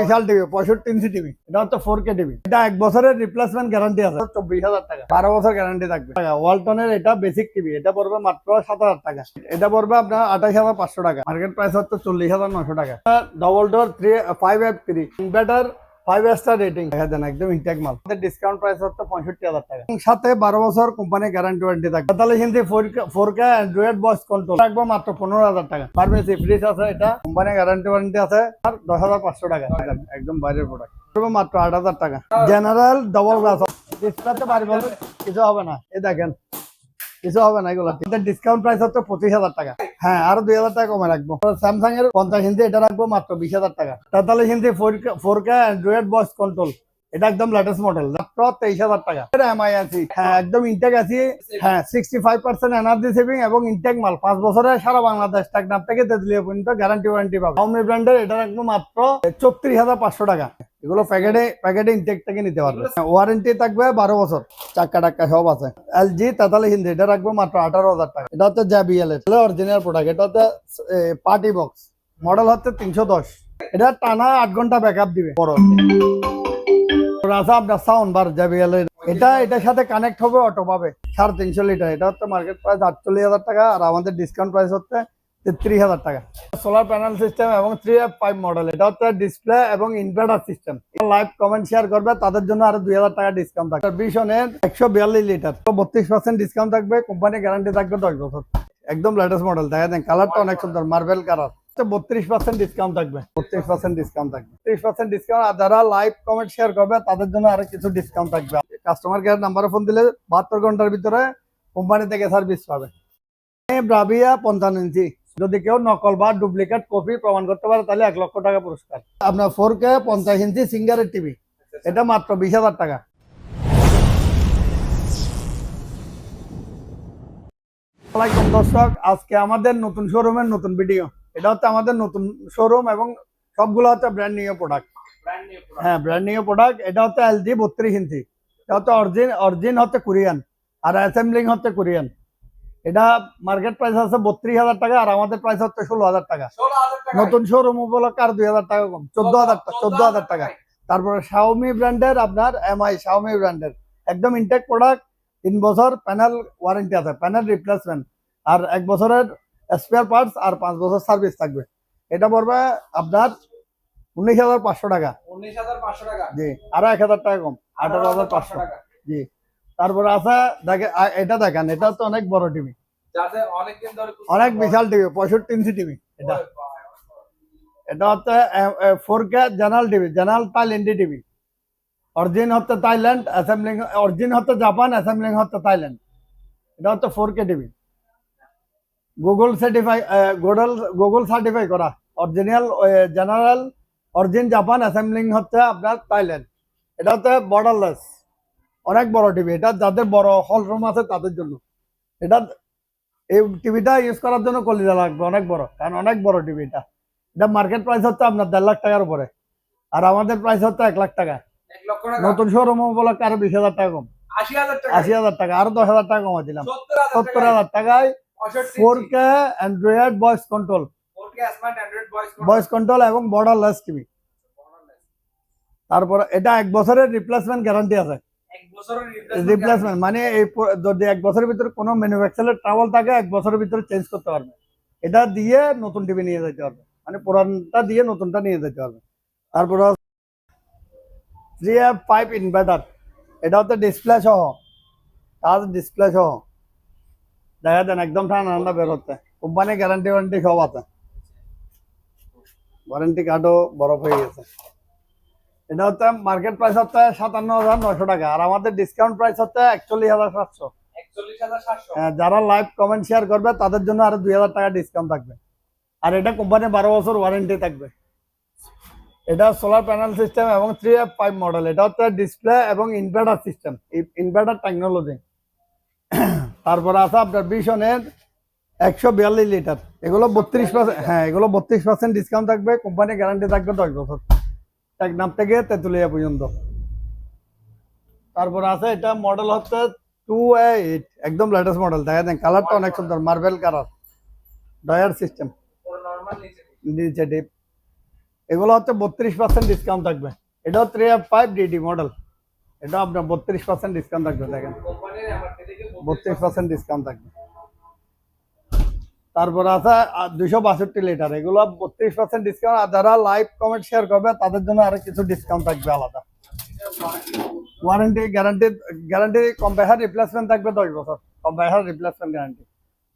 বিশাল TV, পঁয়ষট্টি inch TV. এটা হচ্ছে ফোর কে টিভি। এটা এক বছরের রিপ্লেসমেন্ট গ্যারান্টি আছে। চব্বিশ হাজার টাকা। বারো বছর গ্যারান্টি থাকবে। ওয়ালটনের এটা বেসিক টিভি। এটা পড়বে মাত্র সাত হাজার টাকা। এটা পড়বে আপনার আঠাশ হাজার পাঁচশো টাকা। মার্কেট প্রাইস হচ্ছে চল্লিশ হাজার নশো টাকা। Double door three five F three inverter five star rating দেখা একদম ইনটেক মাল। ডিসকাউন্ট প্রাইস হচ্ছে পঁয়ষট্টি হাজার টাকা। সাথে বারো বছর কোম্পানি গ্যারান্টি ওয়ারেন্টি থাকবে। তাহলে Hindi four K android voice control রাখব মাত্র পনেরো হাজার টাকা। ফার্মেসি ফ্রিজ আছে এটা। কোম্পানি গ্যারান্টি ওয়ারেন্টি আছে। আর দশ হাজার পাঁচশো টাকা। একদম বাইরের প্রোডাক্ট মাত্র আট হাজার টাকা। জেনারেল ডবল গ্লাস বাড়ি কিছু হবে না। দেখেন। কিছু হবে না এগুলো। ডিসকাউন্ট প্রাইস হচ্ছে পঁচিশ হাজার টাকা। হ্যাঁ আরও দুই হাজার টাকা কমে রাখব। স্যামসাং এর পঞ্চাশ হিন্দি এটা রাখব মাত্র বিশ হাজার টাকা। তেতাল্লিশ Hindi four K android box control এটা একদম লেটেস্ট মডেল মাত্র তেইশ হাজার টাকা। এটা এমআই আছি হ্যাঁ একদম ইনটেক আছি। হ্যাঁ sixty five percent energy saving এবং ইনটেক মাল। পাঁচ বছরে সারা বাংলাদেশ টেকনাপ থেকে তেতুলিয়া পর্যন্ত গ্যারান্টি ওয়ারেন্টি পাবে। হাউমি ব্র্যান্ডের এটা একদম মাত্র চৌত্রিশ হাজার পাঁচশো টাকা। এগুলো প্যাকেটে প্যাকেটে ইনটেক থেকে নিতে পারবে। ওয়ারেন্টি থাকবে বারো বছর। চাক্কা টাক্কা সব আছে। এলজি তেতাল্লিশ হিন্দি এটা রাখব মাত্র আঠারো হাজার টাকা। এটা হচ্ছে জ্যাবিএল এর অরিজিনাল প্রোডাক্ট এটা হচ্ছে পার্টি বক্স মডেল হচ্ছে তিনশো দশ। এটা টানা আট ঘণ্টা ব্যাকআপ দিবে। বড়। আছে আপনার সাউন্ড বার এর এটা, এটার সাথে কানেক্ট হবে অটো পাবে। সাড়ে তিনশো লিটার এটা হচ্ছে মার্কেট প্রাইস আটচল্লিশ হাজার টাকা আর আমাদের ডিসকাউন্ট প্রাইস হচ্ছে তেত্রিশ হাজার টাকা। সোলার প্যানেল সিস্টেম এবং থ্রি এফ ফাইভ মডেল এটা হচ্ছে ডিসপ্লে এবং inverter system live comment share করবে, তাদের জন্য আরও দুই হাজার টাকা ডিসকাউন্ট থাকবে। বিশনের একশো বিয়াল্লিশ লিটার বত্রিশ পার্সেন্ট ডিসকাউন্ট থাকবে কোম্পানি গ্যারান্টি থাকবে দশ বছর। একদম লেটেস্ট মডেল দেখা দেন কালারটা অনেক সুন্দর মার্বেল কালার বত্রিশ পার্সেন্ট ডিসকাউন্ট থাকবে। বত্রিশ পার্সেন্ট ডিসকাউন্ট থাকবে। ত্রিশ পার্সেন্ট ডিসকাউন্ট আর যারা লাইভ কমেন্ট শেয়ার করবে, তাদের জন্য আরও কিছু ডিসকাউন্ট থাকবে। কাস্টমার কেয়ার নাম্বারে ফোন দিলে বাহাত্তর ঘণ্টার ভিতরে কোম্পানি থেকে সার্ভিস পাবে। ব্রাভিয়া পঞ্চান্ন ইঞ্চি যদি কেউ নকল বা ডুপ্লিকেট কপি প্রমাণ করতে পারে, তাহলে এক লক্ষ টাকা পুরস্কার। আপনার ফোর কে পঞ্চাশ ইঞ্চি সিঙ্গারের টিভি এটা মাত্র বিশ হাজার টাকা। দর্শক, আজকে আমাদের নতুন শোরুমের নতুন ভিডিও এটা হচ্ছে আমাদের নতুন শোরুম এবং সবগুলো হচ্ছে ব্র্যান্ড নিউ প্রোডাক্ট হ্যাঁ ব্র্যান্ড নিউ প্রোডাক্ট এটা হচ্ছে এলজি বত্রিশ ইঞ্চি। এটা হচ্ছে অরিজিন অরিজিন হচ্ছে কোরিয়ান আর অ্যাসেম্বলিং হচ্ছে কোরিয়ান। এটা মার্কেট প্রাইস আছে বত্রিশ হাজার টাকা আর আমাদের প্রাইস হচ্ছে ষোলো হাজার টাকা। নতুন শোরুম উপলক্ষে আর দুই হাজার টাকা কম চোদ্দ হাজার চোদ্দ হাজার টাকা। তারপরে শাওমি ব্র্যান্ডের আপনার এমআই শাওমি ব্র্যান্ডের একদম ইনটেক প্রোডাক্ট তিন বছর প্যানেল ওয়ারেন্টি আছে প্যানেল রিপ্লেসমেন্ট আর এক বছরের স্পেয়ার পার্টস আর পাঁচ বছর সার্ভিস থাকবে। এটা পড়বে আপনার উনিশ হাজার পাঁচশো টাকা। উনিশ হাজার পাঁচশো টাকা? জি আরও এক হাজার টাকা কম আঠারো হাজার পাঁচশো টাকা। জি তারপরে আছে দেখে এটা দেখেন এটা হচ্ছে অনেক বড় টিভি অনেক বিশাল টিভি পঁয়ষট্টি ইঞ্চি টিভি এটা। এটা হচ্ছে four K general TV general থাইল্যান্ডি TV origin হচ্ছে থাইল্যান্ড অ্যাসেম্বলিং অরিজিন হচ্ছে জাপান অ্যাসেম্বলিং হচ্ছে থাইল্যান্ড এটা হচ্ছে four K TV Google certify Google Google certify করা। Original general origin Japan assembling হচ্ছে আপনার থাইল্যান্ড এটা হচ্ছে বর্ডারলেস অনেক বড় টিভি এটা যাদের বড় হল রুম আছে তাদের জন্য। এটা এই টিভিটা ইউজ করার জন্য কলিজা লাগবে অনেক বড়। কারণ অনেক বড় টিভি এটা। এটা মার্কেট প্রাইস হচ্ছে আপনার দেড় লাখ টাকার উপরে। আর আমাদের প্রাইস হচ্ছে এক লাখ টাকা। নতুন শোরুম উপলক্ষে আরও বিশ হাজার টাকা কম। আশি হাজার টাকা। আশি হাজার টাকা আরও দশ হাজার টাকা কমা দিলাম। সত্তর হাজার টাকায় four K Android voice control voice control এবং বর্ডারলেস টিভি তারপরে এটা এক বছরের রিপ্লেসমেন্ট গ্যারান্টি আছে। রিপ্লেসমেন্ট মানে এই যদি এক বছরের ভিতরে কোনো ম্যানুফ্যাকচারের ট্রাভেল থাকে এক বছরের ভিতরে চেঞ্জ করতে পারবে। এটা দিয়ে নতুন টিভি নিয়ে যেতে পারবে। মানে পুরানটা দিয়ে নতুনটা নিয়ে যেতে পারবে। তারপরে থ্রি এফ ফাইভ ইনভার্টার এটা হচ্ছে ডিসপ্লে সহ। টাচ ডিসপ্লে সহ। দেখা দেন একদম ঠান্ডা ঠান্ডা বের হচ্ছে কোম্পানি গ্যারান্টি ওয়ারেন্টি সব আছে। ওয়ারেন্টি কার্ডও বরফ হয়ে গেছে। এটা হচ্ছে মার্কেট প্রাইস হচ্ছে সাতান্ন হাজার নশো টাকা আর আমাদের ডিসকাউন্ট প্রাইস হচ্ছে একচল্লিশ হাজার সাতশো। একচল্লিশ হাজার সাতশো। হ্যাঁ, যারা লাইভ কমেন্ট শেয়ার করবে তাদের জন্য আরও দুই হাজার টাকা ডিসকাউন্ট থাকবে। আর এটা কোম্পানি বারো বছর ওয়ারেন্টি থাকবে। এটা সোলার প্যানেল সিস্টেম এবং থ্রি এফ ফাইভ মডেল এটা হচ্ছে ডিসপ্লে এবং ইনভার্টার সিস্টেম ইনভার্টার টেকনোলজি তারপরে আছে আপনার বিশনের একশো বিয়াল্লিশ লিটার। এগুলো বত্রিশ পার্সেন্ট হ্যাঁ এগুলো বত্রিশ পার্সেন্ট ডিসকাউন্ট থাকবে কোম্পানি গ্যারান্টি থাকবে দশ বছর। টেকনাম থেকে তেঁতুলিয়া পর্যন্ত। তারপর আছে এটা মডেল হচ্ছে টু এইট একদম লেটেস্ট মডেল দেখা দেন কালারটা অনেক সুন্দর মার্বেল কালার ডয়ার সিস্টেম নিচে এগুলো হচ্ছে বত্রিশ পার্সেন্ট ডিসকাউন্ট থাকবে। এটাও থ্রি ফাইভ ডিডি মডেল এটা আপনার বত্রিশ পার্সেন্ট ডিসকাউন্ট থাকবে, দেখেন। বত্রিশ পার্সেন্ট ডিসকাউন্ট থাকবে। তারপর আছে বাষট্টি লিটার এগুলো বত্রিশ পার্সেন্ট ডিসকাউন্ট আর যারা লাইভ কমেন্ট শেয়ার করবে, তাদের জন্য আরও কিছু ডিসকাউন্ট থাকবে আলাদা। ওয়ারেন্টি গ্যারান্টি গ্যারান্টি কম্পাইহার রিপ্লেসমেন্ট থাকবে দশ বছর। কম্পাইহার রিপ্লেসমেন্ট গ্যারান্টি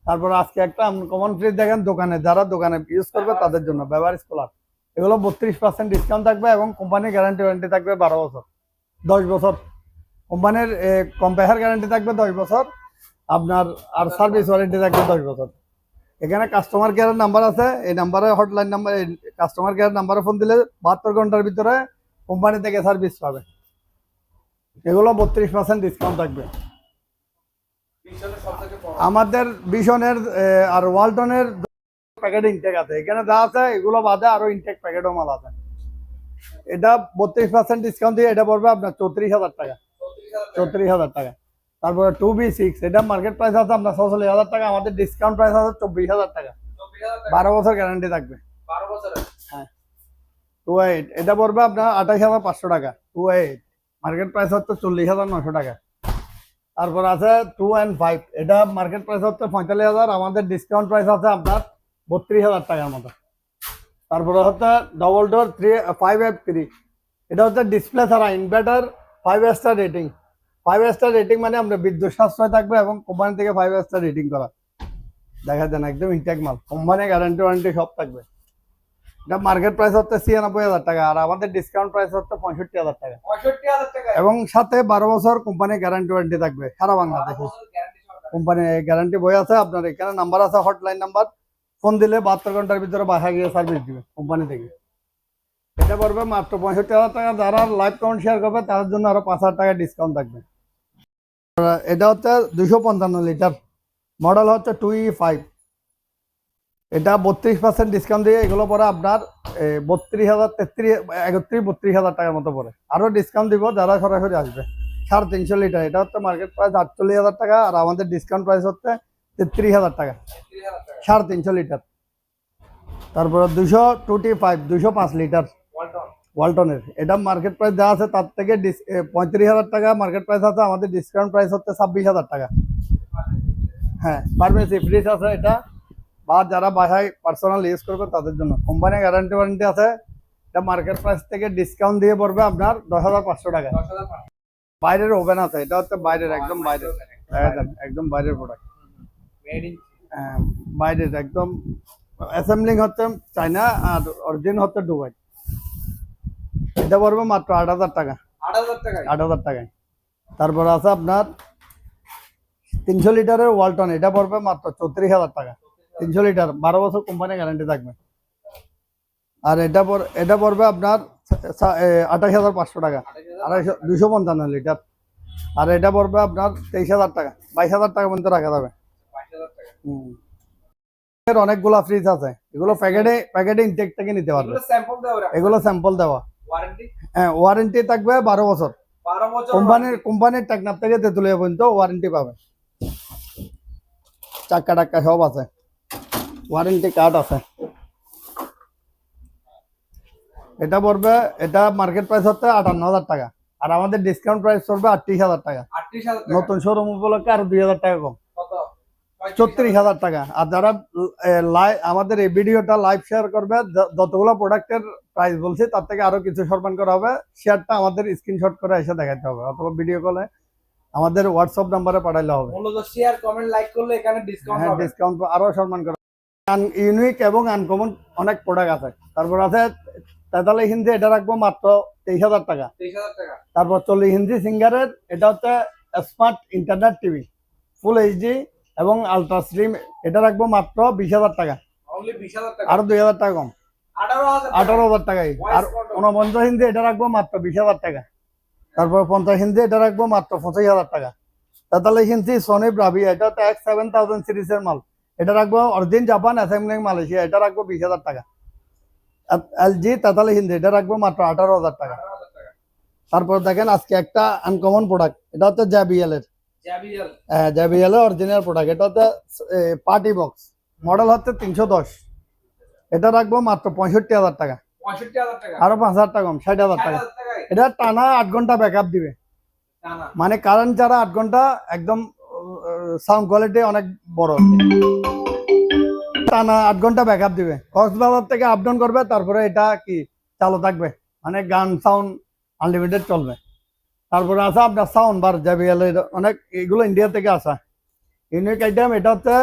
তারপর আজকে একটা কমন ফ্রিজ দেখেন দোকানে। যারা দোকানে ইউজ করবে, তাদের জন্য ব্যবহার এগুলো বত্রিশ পার্সেন্ট ডিসকাউন্ট থাকবে এবং কোম্পানির গ্যারান্টি ওয়ারেন্টি থাকবে বারো বছর। দশ বছর। কোম্পানির কম্পাইহার গ্যারান্টি থাকবে দশ বছর, আপনার আর সার্ভিস ওয়ারেন্টি থাকবে দশ বছর। এখানে কাস্টমার কেয়ারের নাম্বার আছে, এই নাম্বারে হটলাইন নাম্বার কাস্টমার কেয়ার নাম্বারে ফোন দিলে বাহাত্তর ঘণ্টার ভিতরে কোম্পানি থেকে সার্ভিস পাবে। এগুলো বত্রিশ পার্সেন্ট ডিসকাউন্ট থাকবে। আমাদের বিশনের আর ওয়ালটনের প্যাকেট ইনটেক আছে। এখানে যা আছে, এগুলো বাদে আরও ইনটেক প্যাকেটও মাল আছে। এটা বত্রিশ পার্সেন্ট ডিসকাউন্ট দিয়ে এটা পড়বে আপনার চৌত্রিশ হাজার টাকা। চৌত্রিশ হাজার টাকা। তারপরে টু বি সিক্স এটা মার্কেট প্রাইস আছে আপনার ছচল্লিশ হাজার টাকা আমাদের ডিসকাউন্ট প্রাইস আছে চব্বিশ হাজার টাকা। বারো বছর গ্যারান্টি থাকবে। 12 বছরের? টু এইট এটা পড়বে আপনার আঠাশ হাজার পাঁচশো টাকা। টু এইট মার্কেট প্রাইস হচ্ছে চল্লিশ হাজার নশো টাকা। তারপর আছে টু অ্যান্ড ফাইভ এটা মার্কেট প্রাইস হচ্ছে পঁয়তাল্লিশ হাজার আমাদের ডিসকাউন্ট প্রাইস আছে আপনার বত্রিশ হাজার টাকার মতো। তারপরে হচ্ছে double door three five F three এটা হচ্ছে ডিসপ্লে ছাড়া inverter five star rating five star rating মানে আপনার বিদ্যুৎ সাশ্রয় থাকবে এবং কোম্পানি থেকে ফাইভ স্টার রেটিং করা। দেখা যায় না একদম ইনটেক মাল। কোম্পানি গ্যারান্টি ওয়ারেন্টি সব থাকবে। এটা মার্কেট প্রাইস হচ্ছে ছিয়ানব্বই হাজার টাকা আর আমাদের ডিসকাউন্ট প্রাইস হচ্ছে পঁয়ষট্টি হাজার টাকা। 65000 টাকা। এবং সাথে বারো বছর কোম্পানি গ্যারান্টি ওয়ারেন্টি থাকবে সারা 12 বাংলাদেশে কোম্পানি গ্যারান্টি বই আছে আপনার এখানে নাম্বার আছে হটলাইন নাম্বার ফোন দিলে বাহাত্তর ঘণ্টার ভিতরে বাসা গিয়ে সার্ভিস দিবে কোম্পানি থেকে। এটা পড়বে মাত্র পঁয়ষট্টি হাজার টাকা। যারা লাইভ কাউন্ট শেয়ার করবে, তাদের জন্য আরও পাঁচ হাজার টাকা ডিসকাউন্ট থাকবে। এটা হচ্ছে দুশো পঞ্চান্ন লিটার মডেল হচ্ছে টু ই ফাইভ এটা বত্রিশ পার্সেন্ট ডিসকাউন্ট দিয়ে এগুলো পরে আপনার বত্রিশ হাজার তেত্রিশ, একত্রিশ, বত্রিশ হাজার টাকার মতো পড়ে আরও ডিসকাউন্ট দিব, যারা সরাসরি আসবে। সাড়ে তিনশো লিটার এটা হচ্ছে মার্কেট প্রাইস আটচল্লিশ হাজার টাকা, আর আমাদের ডিসকাউন্ট প্রাইস হচ্ছে তেত্রিশ হাজার টাকা। সাড়ে তিনশো লিটার তারপরে দুশো টুটি ফাইভ দুশো পাঁচ লিটার ওয়ালটনের এটা মার্কেট প্রাইস যা আছে তার থেকে পঁয়ত্রিশ হাজার টাকা মার্কেট প্রাইস আছে আমাদের ডিসকাউন্ট প্রাইস হচ্ছে ছাব্বিশ হাজার টাকা। হ্যাঁ ফার্মেসি ফ্রিজ আছে এটা বা যারা বাসায় পার্সোনাল ইউজ করবে তাদের জন্য। কোম্পানি গ্যারান্টি ওয়ারেন্টি আছে এটা মার্কেট প্রাইস থেকে ডিসকাউন্ট দিয়ে পড়বে আপনার দশ হাজার পাঁচশো টাকা বাইরের ওভেন আছে এটা হচ্ছে বাইরের একদম বাইরের একদম বাইরের প্রোডাক্ট মেড বাইরের একদম অ্যাসেম্বলিং হচ্ছে চায়না আর অরিজিন হচ্ছে দুবাই। এটা পড়বে মাত্র আট হাজার টাকা। আট হাজার টাকায়? তারপর আছে আপনার তিনশো লিটারের ওয়ালটন এটা পড়বে মাত্র চৌত্রিশ হাজার টাকা। তিনশো লিটার বারো বছর কোম্পানি গ্যারান্টি থাকবে। আর এটা পর এটা পড়বে আপনার আঠাশ হাজার পাঁচশো টাকা। আড়াইশো দুশো পঞ্চান্ন লিটার। আর এটা পড়বে আপনার তেইশ হাজার টাকা। বাইশ হাজার টাকা পর্যন্ত রাখা যাবে। 22000 টাকা। হুম। এর অনেকগুলা ফ্রিজ আছে। এগুলো প্যাকেটে প্যাকেটে ইনটেক থেকে নিতে পারবে। এগুলো স্যাম্পল দেওয়া। হ্যাঁ ওয়ারেন্টি থাকবে বারো বছর। 12 কোম্পানির কোম্পানির টেকনাফ থেকে তেঁতুলিয়া পর্যন্ত ওয়ারেন্টি পাবে। চাক্কা টাক্কা সব আছে। ওয়ারেন্টি কার্ড আছে। এটা পড়বে এটা মার্কেট প্রাইস হচ্ছে আটান্ন হাজার টাকা। আর আমাদের ডিসকাউন্ট প্রাইস পড়বে আটত্রিশ হাজার টাকা। 38000 টাকা। নতুন শোরুম উপলক্ষে আরও দুই হাজার টাকা কম। ছত্রিশ হাজার টাকা। আর যারা আমাদের এই ভিডিওটা লাইভ শেয়ার করবে যতগুলো প্রোডাক্টের প্রাইস বলছি তার থেকে আরও কিছু সম্মান করা হবে। শেয়ারটা আমাদের স্ক্রিনশট করে এসে দেখাতে হবে অথবা ভিডিও কলে আমাদের হোয়াটসঅ্যাপ নাম্বারে পাঠাইলে হবে। মূলত শেয়ার কমেন্ট লাইক করলে এখানে ডিসকাউন্ট হ্যাঁ ডিসকাউন্ট আরও সম্মান করা ইউনিক এবং আনকমন অনেক প্রোডাক্ট আছে। তারপর আছে তেতাল্লিশ হিন্দি এটা রাখব মাত্র তেইশ হাজার টাকা। 23000 টাকা। তারপর চল্লিশ হিন্দি সিঙ্গারের এটা হচ্ছে smart internet TV full HD এবং আলট্রা স্ট্রিম এটা রাখব মাত্র বিশ হাজার টাকা। অনলি 20000 টাকা। আরও দুই হাজার টাকা কম। আঠারো হাজার টাকায় আর উনপঞ্চাশ হিন্দি এটা রাখব মাত্র বিশ হাজার টাকা। তারপর পঞ্চাশ হিন্দি এটা রাখব মাত্র পঁচিশ হাজার টাকা। তেতাল্লিশ হিন্দি সনি ব্রাভি এটা হচ্ছে এক সেভেন থাউজেন্ড সিরিজের মাল। এটা রাখব অরিজিন জাপান অ্যাসেম্বলিং মালয়েশিয়া এটা রাখব বিশ হাজার টাকা। এলজি তেতাল্লিশ হিন্দি এটা রাখব মাত্র আঠারো হাজার টাকা। 18000 টাকা। তারপর দেখেন আজকে একটা আনকমন প্রোডাক্ট এটা হচ্ছে জ্যাবিএল এর। JBL জ্যাবিএল অরিজিনাল প্রোডাক্ট এটা হচ্ছে পার্টি বক্স মডেল হচ্ছে তিনশো দশ। এটা রাখব মাত্র পঁয়ষট্টি হাজার টাকা। আরও পাঁচ হাজার টাকা কম ষাট হাজার টাকা। এটা টানা আট ঘণ্টা ব্যাকআপ দিবে। মানে কারেন্ট ছাড়া আট ঘণ্টা একদম সাউন্ড কোয়ালিটি অনেক বড়। টানা আট ঘণ্টা ব্যাকআপ দিবে। কক্সবাজার থেকে আপ ডাউন করবে তারপরে এটা কি চালু থাকবে। মানে গান সাউন্ড আনলিমিটেড চলবে। তারপরে আছে আপনার সাউন্ড বার জেবিএল এর অনেক এগুলো ইন্ডিয়া থেকে আসা। ইউনিক আইটেম এটা হচ্ছে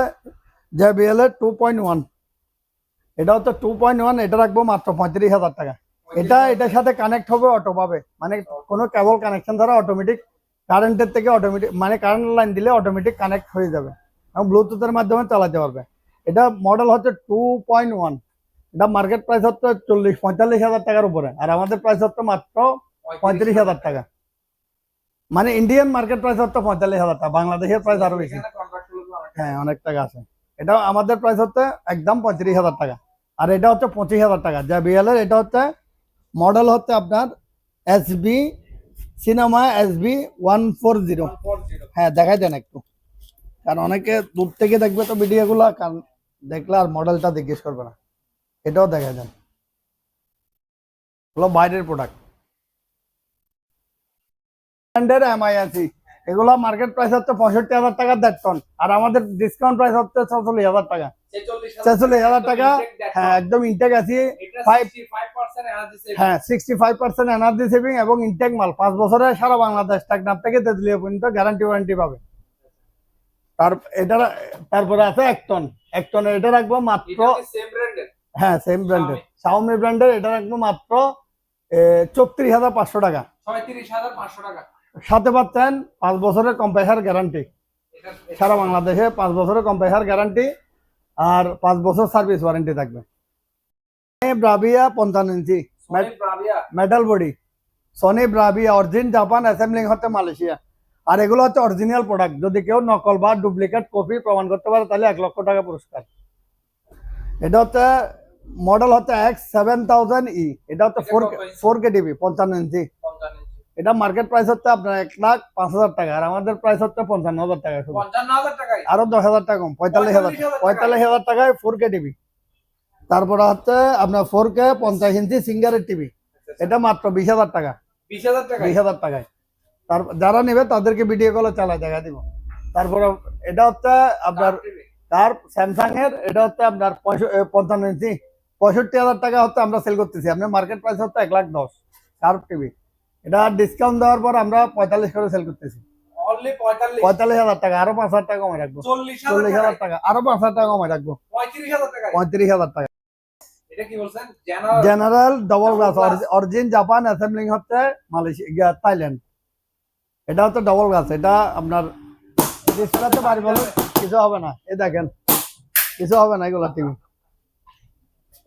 জেবিএল এর টু পয়েন্ট ওয়ান এটা হচ্ছে টু পয়েন্ট ওয়ান এটা রাখব মাত্র পঁয়ত্রিশ হাজার টাকা। এটা এটার সাথে কানেক্ট হবে অটো পাবে। মানে কোনো কেবল কানেকশন ছাড়া অটোমেটিক কারেন্টের থেকে অটোমেটিক মানে কারেন্ট লাইন দিলে অটোমেটিক কানেক্ট হয়ে যাবে। এবং ব্লুটুথের মাধ্যমে চালাতে পারবে। এটা মডেল হচ্ছে টু পয়েন্ট ওয়ান এটা মার্কেট প্রাইস হচ্ছে চল্লিশ পঁয়তাল্লিশ হাজার টাকার উপরে। আর আমাদের প্রাইস হচ্ছে মাত্র পঁয়ত্রিশ হাজার টাকা। মানে ইন্ডিয়ান মার্কেট প্রাইস হচ্ছে পঁয়তাল্লিশ হাজার টাকা বাংলাদেশের প্রাইস আরও বেশি। হ্যাঁ অনেক টাকা আছে। এটা আমাদের প্রাইস হচ্ছে একদম পঁয়ত্রিশ হাজার টাকা। আর এটা হচ্ছে পঁচিশ হাজার টাকা। যা বিএল এর এটা হচ্ছে মডেল হচ্ছে আপনার S B cinema S B one four zero 140 হ্যাঁ দেখাই দেন একটু। কারণ অনেকে দূর থেকে দেখবে তো ভিডিওগুলো কারণ দেখলে আর মডেলটা জিজ্ঞেস করবে না। এটাও দেন। এগুলো বাইরের প্রোডাক্ট ব্র্যান্ডের এগুলো মার্কেট প্রাইস হচ্ছে পঁয়ষট্টি হাজার টাকা দেড় টন আর আমাদের ডিসকাউন্ট প্রাইস হচ্ছে ছচল্লিশ হাজার টাকা। 46 ছেচল্লিশ হাজার টাকা হ্যাঁ একদম ইনটেক আছি। এটা five- 65% energy saving। হ্যাঁ sixty five percent energy saving এবং ইনটেক মাল। পাঁচ বছরে সারা বাংলাদেশ টাকনাপ থেকে তেতুলিয়া পর্যন্ত গ্যারান্টি ওয়ারেন্টি পাবে। তার এটা তারপরে আছে এক টন এক টনের এটা রাখব মাত্র? হ্যাঁ সেম ব্র্যান্ডের শাওমি ব্র্যান্ডের এটা রাখব মাত্র চৌত্রিশ হাজার পাঁচশো টাকা। 36,500 টাকা। সাথে পাচ্ছেন পাঁচ বছরের কম্প্রেসার গ্যারান্টি সারা বাংলাদেশে পাঁচ বছরের কম্প্রেসার গ্যারান্টি আর পাঁচ বছর সার্ভিস ওয়ারেন্টি থাকবে। ব্রাভিয়া পঞ্চান্ন inch. Metal body Sony Bravia origin Japan assembling হচ্ছে মালয়েশিয়া। আর এগুলো হচ্ছে অরিজিনাল প্রোডাক্ট যদি কেউ নকল বা ডুপ্লিকেট কপি প্রমাণ করতে পারে তাহলে এক লক্ষ টাকা পুরস্কার। এটা হচ্ছে মডেল হচ্ছে এক্স সেভেন থাউজেন্ড ই এটা হচ্ছে ফোর ফোর কে ডিবি পঞ্চান্ন ইঞ্চি। এটা মার্কেট প্রাইস হচ্ছে আপনার এক লাখ পাঁচ হাজার টাকা আর আমাদের প্রাইস হচ্ছে পঞ্চান্ন হাজার টাকা শুধু। আরও দশ হাজার টাকা কম পঁয়তাল্লিশ হাজার। পঁয়তাল্লিশ হাজার টাকায়? ফোর কে টিভি তারপরে হচ্ছে আপনার ফোর কে পঞ্চাশ ইঞ্চি সিঙ্গারের টিভি এটা মাত্র বিশ হাজার টাকা। বিশ হাজার টাকায়? তার যারা নেবে তাদেরকে ভিডিও কলে চালায় দেখা দিব। তারপরে এটা হচ্ছে আপনার তার স্যামসাং এর এটা হচ্ছে আপনার পঞ্চান্ন ইঞ্চি পঁয়ষট্টি হাজার টাকা হচ্ছে আমরা সেল করতেছি। আপনার মার্কেট প্রাইস হচ্ছে এক লাখ দশ। কার্ভ টিভি এটা ডিসকাউন্ট দেওয়ার পর আমরা পঁয়তাল্লিশ করে সেল করতেছি। পঁয়তাল্লিশ। হাজার টাকা আরও পাঁচ হাজার টাকা কমে রাখব। চল্লিশ হাজার টাকা আরও পাঁচ হাজার টাকা কমে রাখব। পঁয়ত্রিশ হাজার টাকা। General double glass origin Japan assembling হচ্ছে মালয়েশিয়া থাইল্যান্ড এটা হচ্ছে ডবল গ্লাস এটা আপনার ডিসপ্লেতে বাড়ি বলে কিছু হবে না। এই দেখেন কিছু হবে না এগুলো টিভি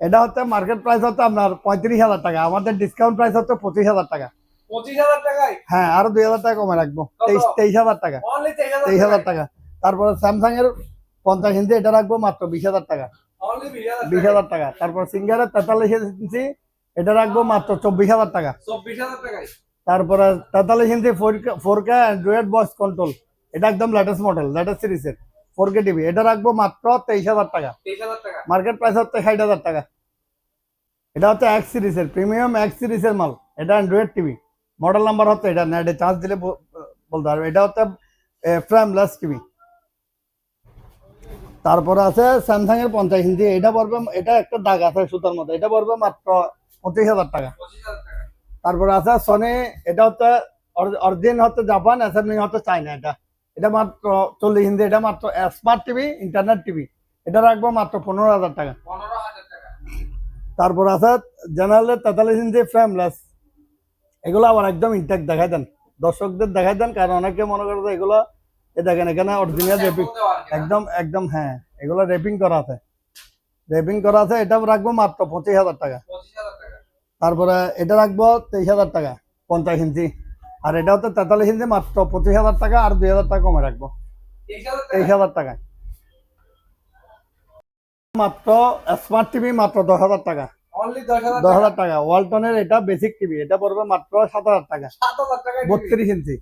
এটা হচ্ছে মার্কেট প্রাইস হচ্ছে আপনার পঁয়ত্রিশ হাজার টাকা আমাদের ডিসকাউন্ট প্রাইস হচ্ছে পঁচিশ হাজার টাকা। 25,000 টাকায়। হ্যাঁ আরও দুই হাজার টাকা কমে রাখব। তেইশ তেইশ হাজার টাকা। তেইশ হাজার টাকা। তারপরে স্যামসাং এর পঞ্চাশ ইঞ্চি এটা রাখব মাত্র বিশ হাজার টাকা। বিশ হাজার টাকা। তারপর সিঙ্গারের তেতাল্লিশ ইঞ্চি এটা রাখব মাত্র চব্বিশ হাজার টাকা। 24,000 টাকায়। তারপরে তেতাল্লিশ inch four K Android voice control এটা একদম লেটেস্ট মডেল লেটেস্ট সিরিজের ফোর কে টিভি এটা রাখব মাত্র তেইশ হাজার টাকা। মার্কেট প্রাইস হচ্ছে ষাট হাজার টাকা। এটা হচ্ছে এক্স সিরিজের প্রিমিয়াম এক্স সিরিজের মাল। এটা অ্যান্ড্রয়েড টিভি মডেল নাম্বার হচ্ছে এটা নেটে চার্জ দিলে বলতে পারবে। এটা হচ্ছে ফ্রেমলেস টিভি তারপরে আছে স্যামসাং এর পঞ্চাশ ইঞ্চি। এটা পড়বে এটা একটা দাগ আছে সুতার মতো এটা পড়বে মাত্র পঁচিশ হাজার টাকা। 25,000 তারপরে আছে সনি এটা হচ্ছে অরিজিন হচ্ছে জাপান অ্যাসেম্বলিং হচ্ছে চাইনা এটা। এটা মাত্র চল্লিশ ইঞ্চি এটা মাত্র স্মার্ট টিভি ইন্টারনেট টিভি এটা রাখব মাত্র পনেরো হাজার টাকা। 15,000 টাকা। তারপর আছে জেনারেলের তেতাল্লিশ ইঞ্চি ফ্রেমলেস এগুলো আবার একদম ইনটেক দেখাই দেন। দর্শকদের দেখাই দেন কারণ অনেকে মনে করে যে এগুলো এ দেখেন এখানে অরিজিনাল রেপিং? একদম একদম হ্যাঁ এগুলো রেপিং করা আছে। রেপিং করা আছে এটা রাখব মাত্র পঁচিশ হাজার টাকা। তারপরে এটা রাখব তেইশ হাজার টাকা পঞ্চাশ ইঞ্চি। আর এটা হচ্ছে তেতাল্লিশ ইঞ্চি মাত্র পঁচিশ হাজার টাকা আর দুই হাজার টাকা কমে রাখব। তেইশ হাজার টাকায়। মাত্র স্মার্ট টিভি মাত্র দশ হাজার টাকা। Only 10,000 দশ। হাজার টাকা ওয়ালটনের এটা বেসিক টিভি এটা পড়বে মাত্র সাত হাজার টাকা 7,000 টাকায় TV। বত্রিশ ইঞ্চি